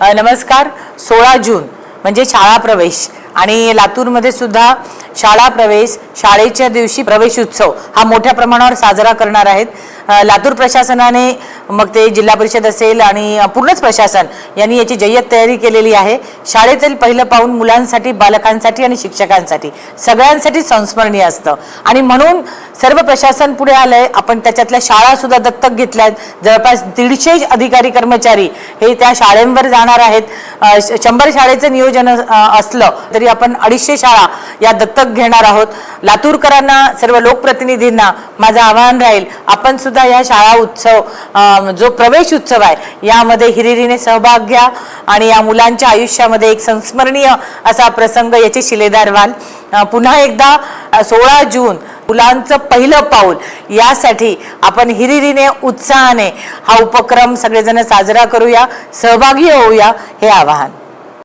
नमस्कार सोळा जून म्हणजे शाळा प्रवेश. आणि लातूरमध्ये सुद्धा शाळा प्रवेश शाळेच्या दिवशी प्रवेश उत्सव हा मोठ्या प्रमाणावर साजरा करणार आहेत. लातूर प्रशासनाने मग ते जिल्हा परिषद असेल आणि पूर्णच प्रशासन यांनी याची जय्यत तयारी केलेली आहे. शाळेतील पहिलं पाहून मुलांसाठी बालकांसाठी आणि शिक्षकांसाठी. सगळ्यांसाठी संस्मरणीय असतं. आणि म्हणून सर्व प्रशासन पुढे आलंय. आपण त्याच्यातल्या शाळा सुद्धा दत्तक घेतल्यात. जवळपास दीडशे अधिकारी कर्मचारी हे त्या शाळेंवर जाणार आहेत. शंभर शाळेचं नियोजन असलं तरी आपण अडीचशे शाळा या दत्तक घेणार आहोत. लातूरकरांना सर्व लोकप्रतिनिधींना माझं आवाहन राहील आपण सुद्धा या शाळा उत्सव जो प्रवेश उत्सव आहे यामध्ये हिरिरीने सहभाग घ्या आणि या मुलांच्या आयुष्यामध्ये एक संस्मरणीय असा प्रसंग याचे शिलेदार व्हाल. पुन्हा एकदा सोळा जून मुलांचं पहिलं पाऊल यासाठी आपण हिरिरीने उत्साहाने हा उपक्रम सगळेजण साजरा करूया सहभागी होऊया हे आवाहन.